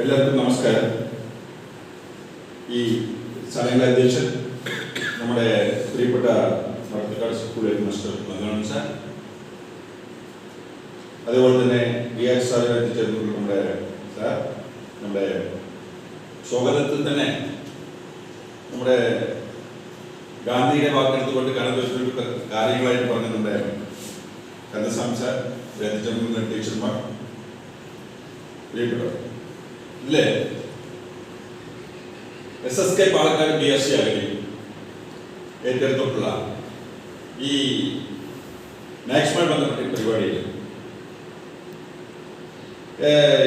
എല്ലാവർക്കും നമസ്കാരം. ഈ ചടങ്ങിലെ അധ്യക്ഷൻ നമ്മുടെ പ്രിയപ്പെട്ട Vadakkekad school head master Mangalam sir അതുപോലെ തന്നെ ബി ആർ സാറിനെ എത്തിച്ചേർന്നുള്ള നമ്മുടെ സാർ നമ്മുടെ സ്വാഗതത്തിൽ തന്നെ നമ്മുടെ ഗാന്ധിയുടെ വാക്കെടുത്തുകൊണ്ട് കടന്നുവച്ചിട്ട് കാര്യങ്ങളായിട്ട് പറഞ്ഞ നമ്മുടെ കന്ദസ്വാമി സാർ എത്തിച്ചേർന്നിട്ടുള്ള ടീച്ചർമാർ പ്രിയപ്പെട്ടവർ. ഇല്ലേ? S S K Palakkad B S C അകലി ഏറ്റെടുത്തിട്ടുള്ള ഈ മാക്സുമായി ബന്ധപ്പെട്ട പരിപാടിയിൽ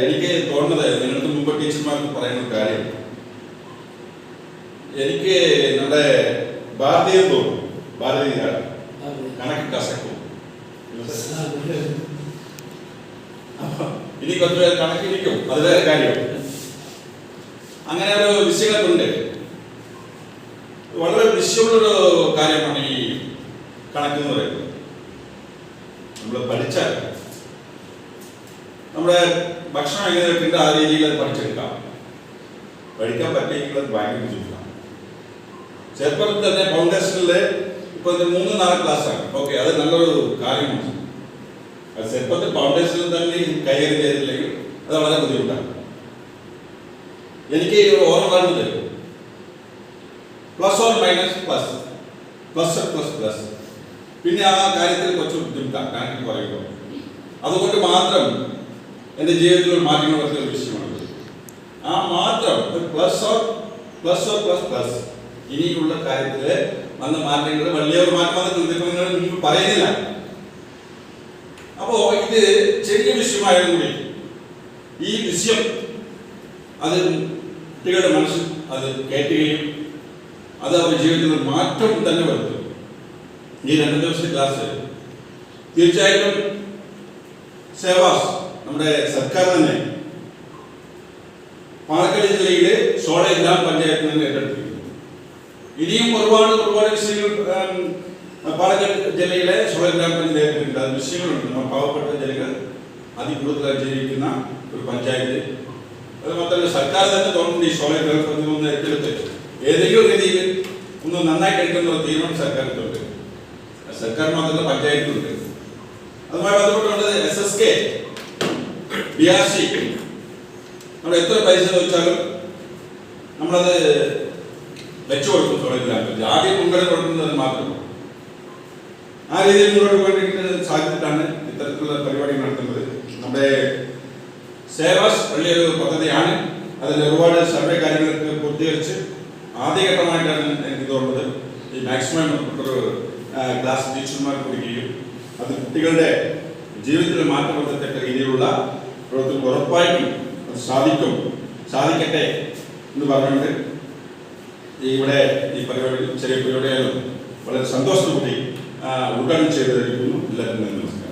എനിക്ക് തോന്നുന്നത് നിങ്ങൾക്ക് മുമ്പ് ടീച്ചർമാർക്ക് പറയുന്ന കാര്യം. എനിക്ക് നമ്മുടെ ഭാരതീയ തോന്നും ഭാരതീയ കണക്ക് കസക്കും. ഇനി കുറച്ച് കണക്കിരിക്കും. അത് വേറെ കാര്യം. അങ്ങനെ ഒരു വിഷയങ്ങളുണ്ട്. വളരെ ദൃശ്യമുള്ളൊരു കാര്യമാണ് ഈ കണക്ക് എന്ന് പറയുന്നത്. നമ്മൾ പഠിച്ചാൽ നമ്മുടെ ഭക്ഷണം എങ്ങനെ വെക്കേണ്ട ആ രീതിയിൽ അത് പഠിച്ചെടുക്കാം. പഠിക്കാൻ പറ്റിയെങ്കിൽ അത് ഭയങ്കര ബുദ്ധിമുട്ടാണ്. ചെറുപ്പത്തിൽ തന്നെ ഫൗണ്ടേഷനിൽ ഇപ്പൊ മൂന്ന് നാല് ക്ലാസ്സാണ്. ഓക്കെ അത് നല്ലൊരു കാര്യമാണ്. അത് ചെറുപ്പത്തിൽ ഫൗണ്ടേഷനിൽ തന്നെ കൈകാര്യം ചെയ്തില്ലെങ്കിൽ അത് വളരെ ബുദ്ധിമുട്ടാണ്. എനിക്ക് ഓരോ ഓർമ്മ തരും plus or minus plus plus plus plus പിന്നെ ആ കാര്യത്തിൽ കുറച്ച് ബുദ്ധിമുട്ടാണ് കണക്കിൽ പറയുമ്പോൾ അതുകൊണ്ട് മാത്രം എന്റെ ജീവിതത്തിൽ ഒരു മാറ്റങ്ങൾ വരുത്തിയ ഒരു വിഷയമാണ് ആ മാത്രം ഒരു plus or plus or plus plus ഇനിയുള്ള കാര്യത്തിൽ വന്ന മാറ്റങ്ങൾ വലിയ ഒരു മാറ്റം വന്നിട്ടുണ്ട് നിങ്ങൾ പറയുന്നില്ല. അപ്പോ ഇത് ചെറിയ വിഷയമായാലും കൂടി ഈ വിഷയം അത് കുട്ടികളുടെ മനസ്സിൽ അത് കയറ്റുകയും അത് അവരുടെ ജീവിതത്തിൽ മാറ്റം തന്നെ വരുത്തും. ഈ രണ്ട് ദിവസത്തെ ക്ലാസ് തീർച്ചയായിട്ടും സേവാസ് നമ്മുടെ സർക്കാർ തന്നെ പാലക്കാട് ജില്ലയിലെ സോള ഗ്രാമപഞ്ചായത്ത് നിന്ന് ഏറ്റെടുത്തിരിക്കുന്നു. ഇനിയും ഒരുപാട് ഒരുപാട് വിഷയങ്ങൾ പാലക്കാട് ജില്ലയിലെ സോള ഗ്രാമപഞ്ചായത്തിലുണ്ട് അത് വിഷയങ്ങളുണ്ട്. പാവപ്പെട്ട ജനങ്ങൾ അതികൂടുതലായി ജീവിക്കുന്ന ഒരു പഞ്ചായത്ത് അത് മാത്രമല്ല സർക്കാർ തന്നെ തോന്നുന്നുണ്ട് ഈ ഗ്രാമപഞ്ചായത്ത് ഒന്ന് ഏറ്റെടുത്ത് ഏതെങ്കിലും രീതിയിൽ ഒന്ന് നന്നായി കഴിക്കുന്ന തീരുമാനം സർക്കാരിനുണ്ട്. സർക്കാർ മാത്രമല്ല പഞ്ചായത്തുണ്ട് അതുമായി ബന്ധപ്പെട്ടുകൊണ്ട് S S K B R C നമ്മൾ എത്ര പൈസ വെച്ചാലും നമ്മളത് വെച്ചു കൊടുക്കും ഗ്രാമപഞ്ചായത്ത് ആദ്യം മുൻഗണന കൊടുക്കുന്നത് മാത്രം. ആ രീതിയിൽ മുന്നോട്ട് പോയിട്ട് സാധിച്ചിട്ടാണ് ഇത്തരത്തിലുള്ള പരിപാടി നടത്തുന്നത്. നമ്മുടെ സേവാസ് വലിയൊരു പദ്ധതിയാണ്. അതിൽ ഒരുപാട് സർവേ കാര്യങ്ങൾക്ക് പൂർത്തീകരിച്ച് ആദ്യഘട്ടമായിട്ടാണ് എനിക്ക് തോന്നുന്നത് ഈ മാക്സിമം ഒരു ക്ലാസ് ടീച്ചർമാർ കൊടുക്കുകയും അത് കുട്ടികളുടെ ജീവിതത്തിൽ മാറ്റം വരുത്തത്തക്ക രീതിയിലുള്ള പ്രവർത്തനം ഉറപ്പായിട്ടും അത് സാധിക്കും. സാധിക്കട്ടെ എന്ന് പറഞ്ഞുകൊണ്ട് ഇവിടെ ഈ പരിപാടി ചെറിയ പരിപാടിയായാലും വളരെ സന്തോഷത്തോടെ ഉദ്ഘാടനം ചെയ്തിരിക്കുന്നു എല്ലാവർക്കും നന്ദി.